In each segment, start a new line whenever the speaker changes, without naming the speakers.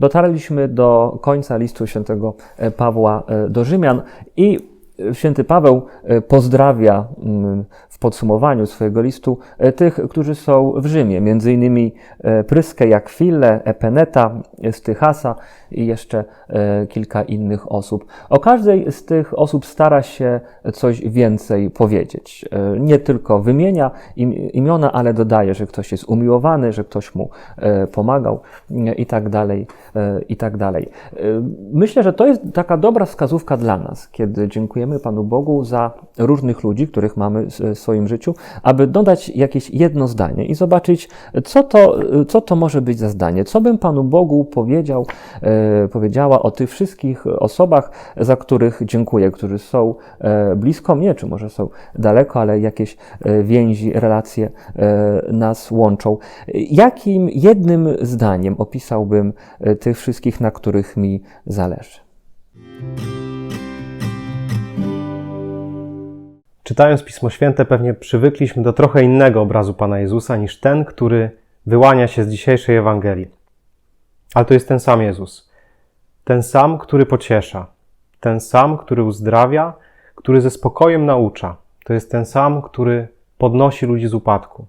Dotarliśmy do końca listu świętego e, Pawła e, do Rzymian i święty Paweł e, pozdrawia mm, w podsumowaniu swojego listu e, tych, którzy są w Rzymie, między innymi e, Pryskę, Jakwilę, Epeneta, Stychasa i jeszcze kilka innych osób. O każdej z tych osób stara się coś więcej powiedzieć. Nie tylko wymienia im, imiona, ale dodaje, że ktoś jest umiłowany, że ktoś mu pomagał i tak dalej, i tak dalej. Myślę, że to jest taka dobra wskazówka dla nas, kiedy dziękujemy Panu Bogu za różnych ludzi, których mamy w swoim życiu, aby dodać jakieś jedno zdanie i zobaczyć, co to, co to może być za zdanie, co bym Panu Bogu powiedział, e, powiedziała o tych wszystkich osobach, za których dziękuję, którzy są e, blisko mnie, czy może są daleko, ale jakieś e, więzi, relacje nas łączą. Jakim jednym zdaniem opisałbym tych wszystkich, na których mi zależy?
Czytając Pismo Święte, pewnie przywykliśmy do trochę innego obrazu Pana Jezusa niż ten, który wyłania się z dzisiejszej Ewangelii. Ale to jest ten sam Jezus. Ten sam, który pociesza. Ten sam, który uzdrawia, który ze spokojem naucza. To jest ten sam, który podnosi ludzi z upadku.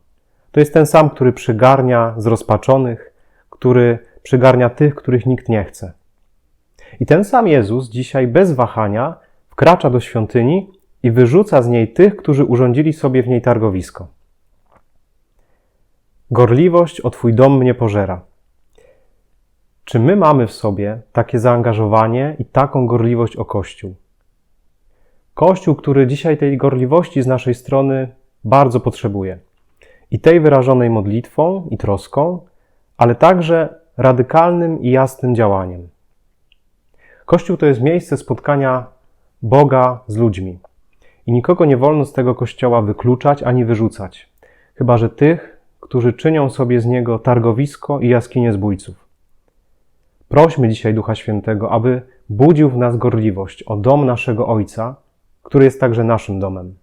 To jest ten sam, który przygarnia zrozpaczonych, który przygarnia tych, których nikt nie chce. I ten sam Jezus dzisiaj bez wahania wkracza do świątyni i wyrzuca z niej tych, którzy urządzili sobie w niej targowisko. Gorliwość o Twój dom mnie pożera. Czy my mamy w sobie takie zaangażowanie i taką gorliwość o Kościół? Kościół, który dzisiaj tej gorliwości z naszej strony bardzo potrzebuje. I tej wyrażonej modlitwą i troską, ale także radykalnym i jasnym działaniem. Kościół to jest miejsce spotkania Boga z ludźmi. I nikogo nie wolno z tego kościoła wykluczać ani wyrzucać, chyba że tych, którzy czynią sobie z niego targowisko i jaskinie zbójców. Prośmy dzisiaj Ducha Świętego, aby budził w nas gorliwość o dom naszego Ojca, który jest także naszym domem.